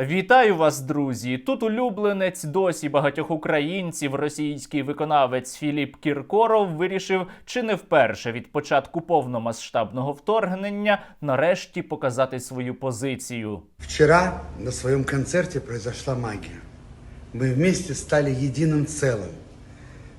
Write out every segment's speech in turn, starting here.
Вітаю вас, друзі! Тут улюбленець досі багатьох українців, російський виконавець Філіп Кіркоров вирішив чи не вперше від початку повномасштабного вторгнення нарешті показати свою позицію. Вчера на своем концерте произошла магия. Мы вместе стали единым целым.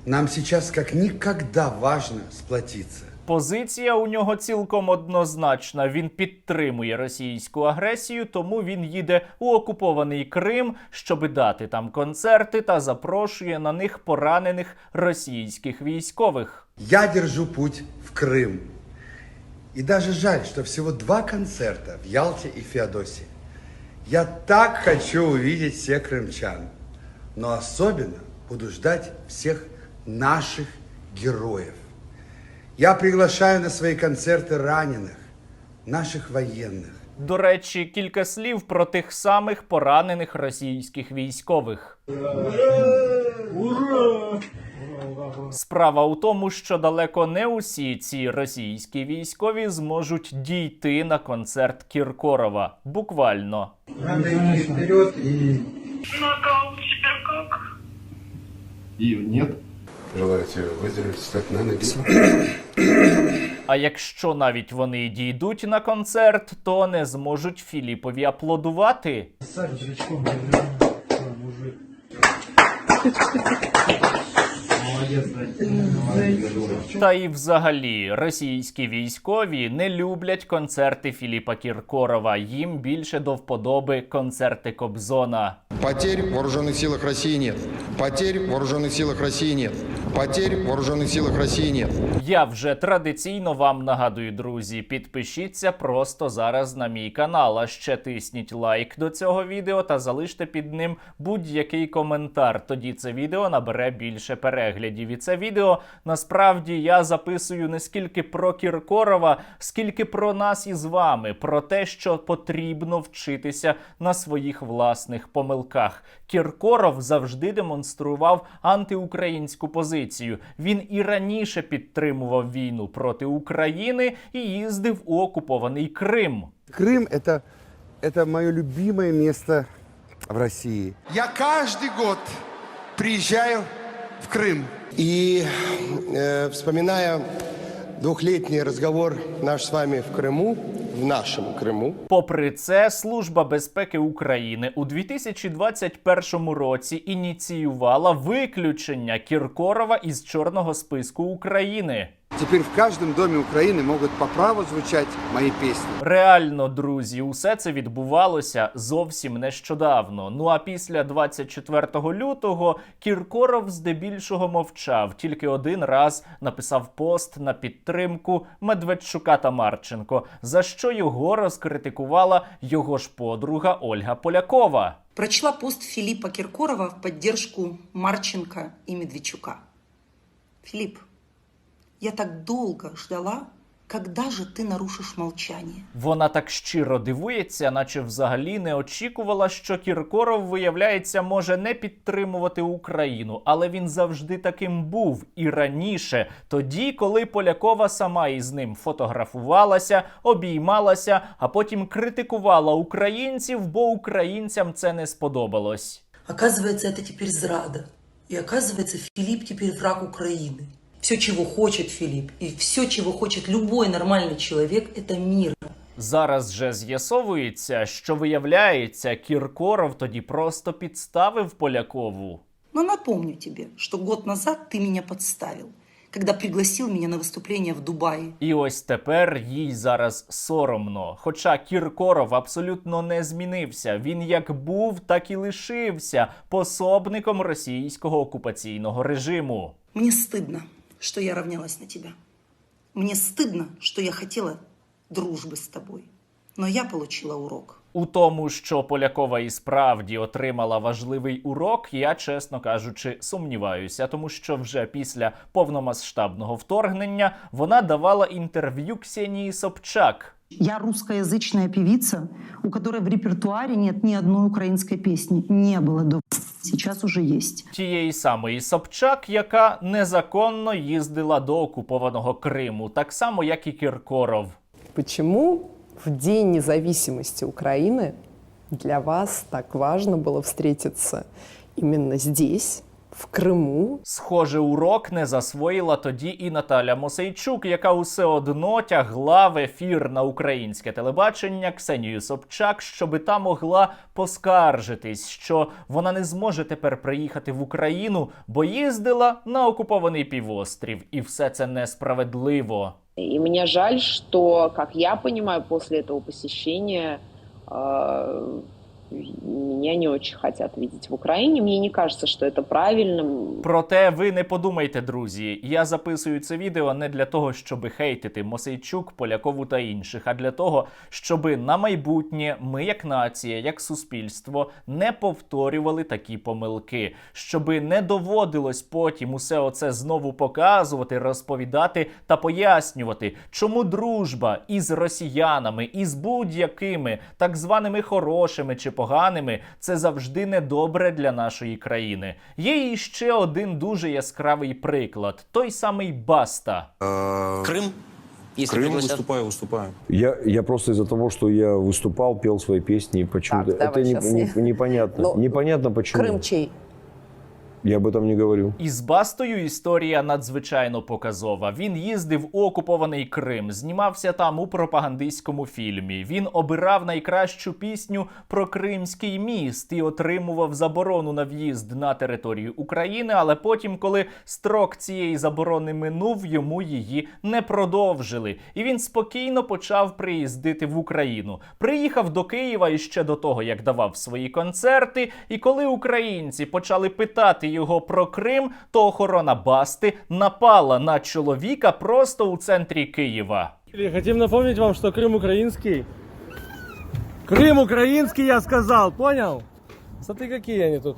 Нам сейчас как никогда важно сплотиться. Позиція у нього цілком однозначна. Він підтримує російську агресію, тому він їде у окупований Крим, щоби дати там концерти та запрошує на них поранених російських військових. Я держу путь в Крым. И даже жаль, что всего два концерта в Ялте и Феодосии. Я так хочу увидеть всех крымчан. Но особенно буду ждать всех наших героев. Я приглашаю на свои концерты раненых, наших военных. До речі, кілька слів про тих самих поранених російських військових. Справа у тому, що далеко не усі ці російські військові зможуть дійти на концерт Кіркорова. Буквально. Надо идти вперед и Нокаут теперь как? И нет. Желаете выздороветь, встать на ноги? А якщо навіть вони й дійдуть на концерт, то не зможуть Філіпові аплодувати. Та і взагалі російські військові не люблять концерти Філіпа Кіркорова. Їм більше до вподоби концерти Кобзона. Потерь в вооруженных силах России нет. Потерь в вооруженных силах России нет. Потерь в вооруженных силах России нет. Я вже традиційно вам нагадую, друзі, підпишіться просто зараз на мій канал. А ще тисніть лайк до цього відео та залиште під ним будь-який коментар. Тоді це відео набере більше переглядів. І це відео насправді я записую не скільки про Кіркорова, скільки про нас із вами, про те, що потрібно вчитися на своїх власних помилках. Кіркоров завжди демонстрував антиукраїнську позицію. Він і раніше підтримував війну проти України і їздив у окупований Крим. Крым это, это мое любимое место в России. Я каждый год приезжаю в Крым. И э, вспоминая двухлетний разговор наш с вами в Крыму, в нашому Криму. Попри це, Служба безпеки України у 2021 році ініціювала виключення Кіркорова із чорного списку України. Теперь в каждом доме Украины могут по праву звучать мои песни. Реально, друзі, усе це відбувалося зовсім нещодавно. Ну а після 24 лютого Кіркоров здебільшого мовчав. Тільки один раз написав пост на підтримку Медведчука та Марченко, за що його розкритикувала його ж подруга Ольга Полякова. Прочла пост Филиппа Киркорова в поддержку Марченко и Медведчука. Филипп, я так долго ждала, когда же ты нарушишь молчание? Вона так щиро дивується, наче взагалі не очікувала, що Кіркоров, виявляється, може не підтримувати Україну, але він завжди таким був і раніше, тоді, коли Полякова сама із ним фотографувалася, обіймалася, а потім критикувала українців, бо українцям це не сподобалось. Оказывается, это теперь зрада. И оказывается, Филипп теперь враг Украины. Все, чего хочет Филипп, и все, чего хочет любой нормальный человек, это мир. Зараз же з'ясовується, що виявляється, Кіркоров тоді просто підставив Полякову. Но напомню тебе, что год назад ты меня подставил, когда пригласил меня на выступление в Дубае. І ось тепер їй зараз соромно. Хоча Кіркоров абсолютно не змінився. Він як був, так і лишився пособником російського окупаційного режиму. Мне стыдно, что я равнялась на тебя. Мне стыдно, что я хотела дружбы с тобой. Но я получила урок. У тому, що Полякова і справді отримала важливий урок, я, чесно кажучи, сумніваюся, тому що вже після повномасштабного вторгнення вона давала інтерв'ю Ксенії Собчак. Я русскоязычная певица, у которой в репертуаре нет ни одной украинской песни. Не было до сейчас уже есть. Тієї самої Собчак, яка незаконно їздила до окупованого Криму, так само як і Кіркоров. Почему в День независимости Украины для вас так важно было встретиться именно здесь, в Крыму, Схоже, урок не засвоїла тоді і Наталя Мосейчук, яка усе одно тягла в ефір на українське телебачення Ксенію Собчак, щоби та могла поскаржитись, що вона не зможе тепер приїхати в Україну, бо їздила на окупований півострів, і все це несправедливо. И мне жаль, что, как я понимаю, после этого посещения меня не очень хотят видеть в Украине. Мне не кажется, что это правильным. Проте ви не подумайте, друзі. Я записую це відео не для того, щоб хейтити Мосейчук, Полякову та інших, а для того, щоб на майбутнє ми, як нація, як суспільство, не повторювали такі помилки, щоби не доводилось потім усе оце знову показувати, розповідати та пояснювати, чому дружба із росіянами, із будь-якими так званими хорошими чи поганими це завжди недобре для нашої країни. Є і ще один дуже яскравий приклад: той самий Баста. Крым? Если Крым пригласят. выступаю, выступаю. Я, я просто из-за того, что я выступал, пел свои песни, и почему-то Так, давай это не- щас не- не- непонятно. Ну, непонятно почему. Крым чей? Я об этом не говорю. Із Бастою історія надзвичайно показова. Він їздив у окупований Крим, знімався там у пропагандистському фільмі. Він обирав найкращу пісню про Кримський міст і отримував заборону на в'їзд на територію України. Але потім, коли строк цієї заборони минув, йому її не продовжили. І він спокійно почав приїздити в Україну. Приїхав до Києва іще до того, як давав свої концерти. І коли українці почали питати його про Крим, то охорона Басти напала на чоловіка просто у центрі Києва. Хотим напомнить вам, что Крым український. Крим украинский, я сказал, понял? Смотри, какие они тут.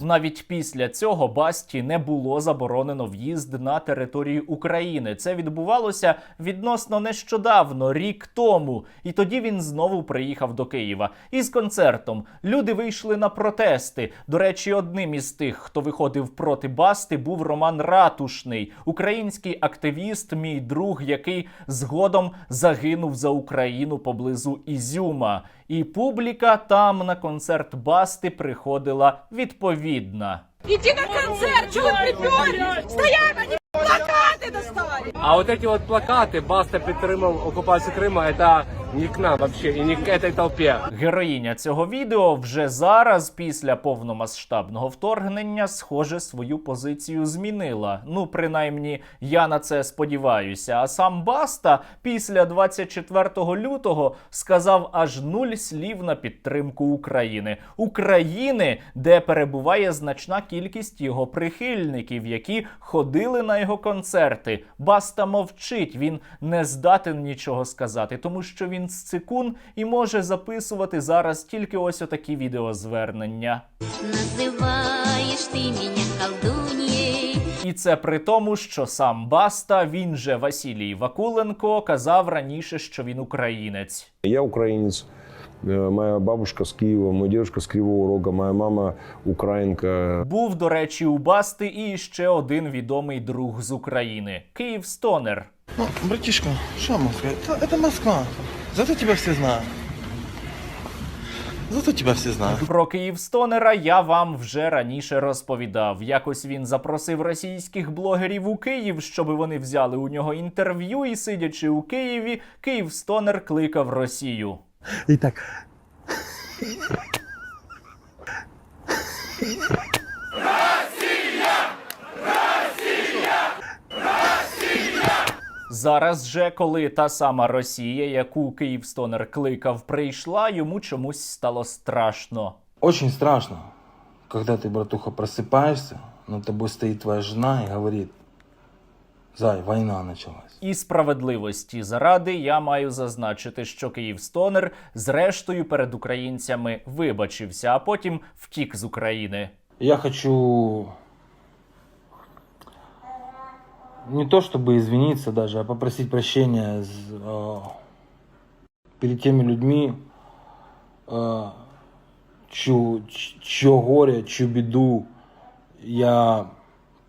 Навіть після цього Басті не було заборонено в'їзд на територію України. Це відбувалося відносно нещодавно, рік тому. І тоді він знову приїхав до Києва із концертом. Люди вийшли на протести. До речі, одним із тих, хто виходив проти Басти, був Роман Ратушний, український активіст, мій друг, який згодом загинув за Україну поблизу Ізюма. І публіка там на концерт Басти приходила відповідна. Иди на концерт, чего приперли? Стоять, они плакаты достали. А вот эти вот плакаты «Баста підтримав оккупацию Крыма» это не к нам вообще и не к этой толпе. Героїня цього відео вже зараз, після повномасштабного вторгнення, схоже, свою позицію змінила. Ну, принаймні, я на це сподіваюся. А сам Баста після 24 лютого сказав аж нуль слів на підтримку України. України, де перебуває значна кількість його прихильників, які ходили на його концерти. Баста мовчить, він не здатен нічого сказати, тому що він сцикун і може записувати зараз тільки ось отакі відеозвернення. Называешь ты меня колдуньей. І це при тому, що сам Баста, він же Василій Вакуленко, казав раніше, що він українець. Я украинец. Э, Моя бабушка с Киева, моя девушка с Кривого Рога, моя мама украинка. Був, до речі, у Басти і ще один відомий друг з України Київ Стонер. Ну, братишка, что я могу сказать? Это, это Москва. Зато тебя все знают. Зато тебя все знают. Про Київстонера я вам вже раніше розповідав. Якось він запросив російських блогерів у Київ, щоб вони взяли у нього інтерв'ю, і сидячи у Києві, Київстонер кликав Росію. Итак, Зараз же, коли та сама Росія, яку Київстонер кликав, прийшла, йому чомусь стало страшно. очень страшно, когда ты, братуха, просыпаешься, над тобой стоит твоя жена и говорит, Зай, война началась. І справедливості заради я маю зазначити, що Київстонер зрештою перед українцями вибачився, а потім втік з України. Я хочу не то чтобы извиниться даже, а попросить прощения э, перед теми людьми, э, чью, чье горе, чью беду я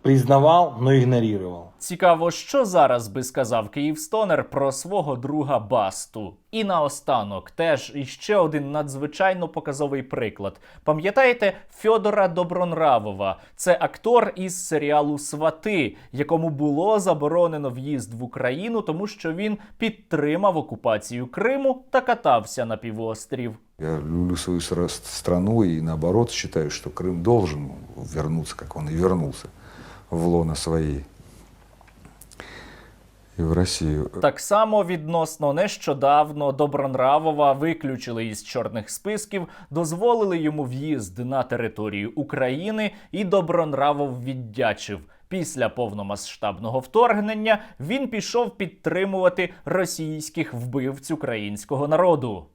признавал, но игнорировал. Цікаво, що зараз би сказав Київстонер про свого друга Басту. І наостанок теж іще один надзвичайно показовий приклад. Пам'ятаєте Фьодора Добронравова? Це актор із серіалу Свати, якому було заборонено в'їзд в Україну, тому що він підтримав окупацію Криму та катався на півострів. Я люблю свою страну и наоборот считаю, что Крым должен вернуться, как он и вернулся, в лоно своей и в Россию. Так само відносно нещодавно Добронравова виключили із чорних списків, дозволили йому в'їзд на територію України, і Добронравов віддячив. Після повномасштабного вторгнення він пішов підтримувати російських вбивць українського народу.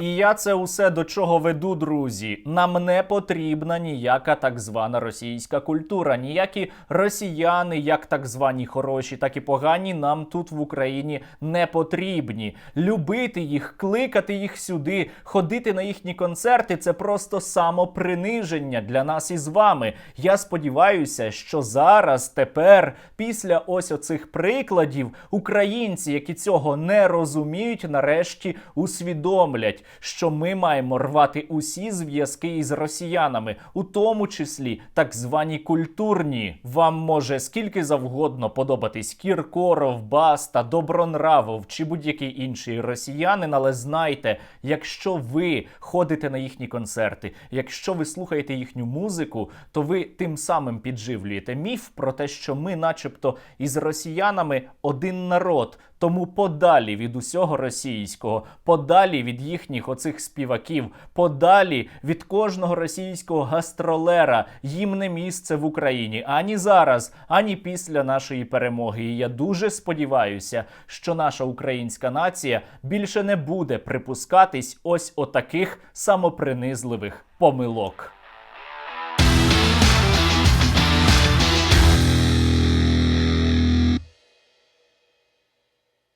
І я це усе до чого веду, друзі. Нам не потрібна ніяка так звана російська культура, ніякі росіяни, як так звані хороші, так і погані, нам тут в Україні не потрібні. Любити їх, кликати їх сюди, ходити на їхні концерти це просто самоприниження для нас із вами. Я сподіваюся, що зараз, тепер, після ось оцих прикладів, українці, які цього не розуміють, нарешті усвідомлять, що ми маємо рвати усі зв'язки із росіянами, у тому числі так звані культурні. Вам може скільки завгодно подобатись Кіркоров, Баста, Добронравов чи будь-який інший росіянин, але знайте, якщо ви ходите на їхні концерти, якщо ви слухаєте їхню музику, то ви тим самим підживлюєте міф про те, що ми, начебто, із росіянами один народ. Тому подалі від усього російського, подалі від їхніх оцих співаків, подалі від кожного російського гастролера. Їм не місце в Україні ані зараз, ані після нашої перемоги. І я дуже сподіваюся, що наша українська нація більше не буде припускатись ось отаких самопринизливих помилок.